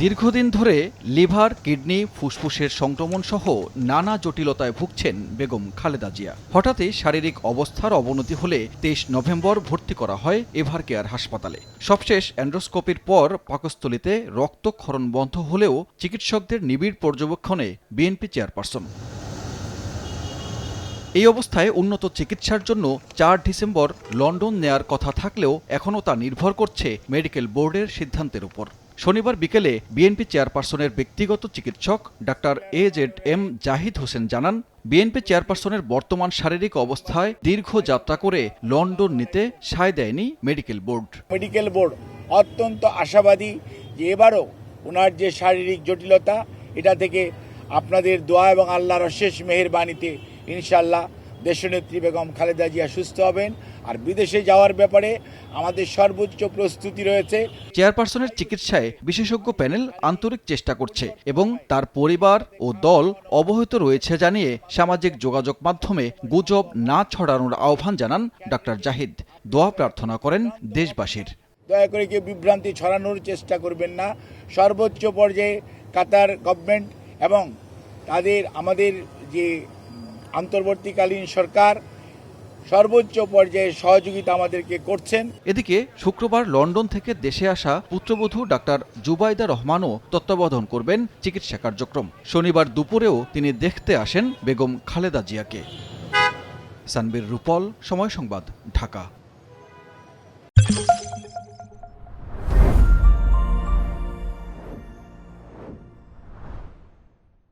দীর্ঘদিন ধরে liver, kidney, ফুসফুসের সংক্রমণ সহ নানা জটিলতায় ভুগছেন বেগম খালেদা জিয়া। হঠাৎই শারীরিক অবস্থার অবনতি হলে তেইশ নভেম্বর ভর্তি করা হয় এভার কেয়ার হাসপাতালে। সবশেষ অ্যান্ড্রোস্কোপির পর পাকস্থলিতে রক্তক্ষরণ বন্ধ হলেও চিকিৎসকদের নিবিড় পর্যবেক্ষণে বিএনপি চেয়ারপারসন। এই অবস্থায় উন্নত চিকিৎসার জন্য চার ডিসেম্বর লন্ডন নেয়ার কথা থাকলেও এখনও তা নির্ভর করছে মেডিকেল বোর্ডের সিদ্ধান্তের উপর। শনিবার বিকেলে বিএনপি চেয়ারপারসনের ব্যক্তিগত চিকিৎসক doctor A Z M Zahid Hossain জানান, বিএনপি চেয়ারপারসনের বর্তমান শারীরিক অবস্থায় দীর্ঘ যাত্রা করে লন্ডন নিতে সায় দেয়নি মেডিকেল বোর্ড। মেডিকেল বোর্ড অত্যন্ত আশাবাদী যে এবারও ওনার যে শারীরিক জটিলতা, এটা থেকে আপনাদের দোয়া এবং আল্লাহর অশেষ মেহেরবানিতে ইনশাল্লাহ দেশনেত্রী বেগম খালেদা জিয়া সুস্থ হবেন। আর বিদেশে যাওয়ার ব্যাপারে আমাদের সর্বোচ্চ প্রস্তুতি রয়েছে। চেয়ারপারসনের চিকিৎসায় বিশেষজ্ঞ প্যানেল আন্তরিক চেষ্টা করছে এবং তার পরিবার ও দল অবহিত রয়েছে জানিয়ে সামাজিক যোগাযোগ মাধ্যমে গুজব না ছড়ানোর আহ্বান জানান ডাক্তার জাহিদ। দোয়া প্রার্থনা করেন দেশবাসীর। দয়া করে কেউ বিভ্রান্তি ছড়ানোর চেষ্টা করবেন না। সর্বোচ্চ পর্যায়ে কাতার গভর্নমেন্ট এবং তাদের আমাদের যে অন্তর্বর্তীকালীন সরকার সর্বোচ্চ পর্যায়ে সহযোগিতা আমাদেরকে করছেন। এদিকে শুক্রবার লন্ডন থেকে দেশে আসা পুত্রবধূ ডাক্তার জুবাইদা রহমানও তত্ত্বাবধান করবেন চিকিৎসা কার্যক্রম। শনিবার দুপুরেও তিনি দেখতে আসেন বেগম খালেদা জিয়াকে। সানবীর রূপল, সময় সংবাদ, ঢাকা।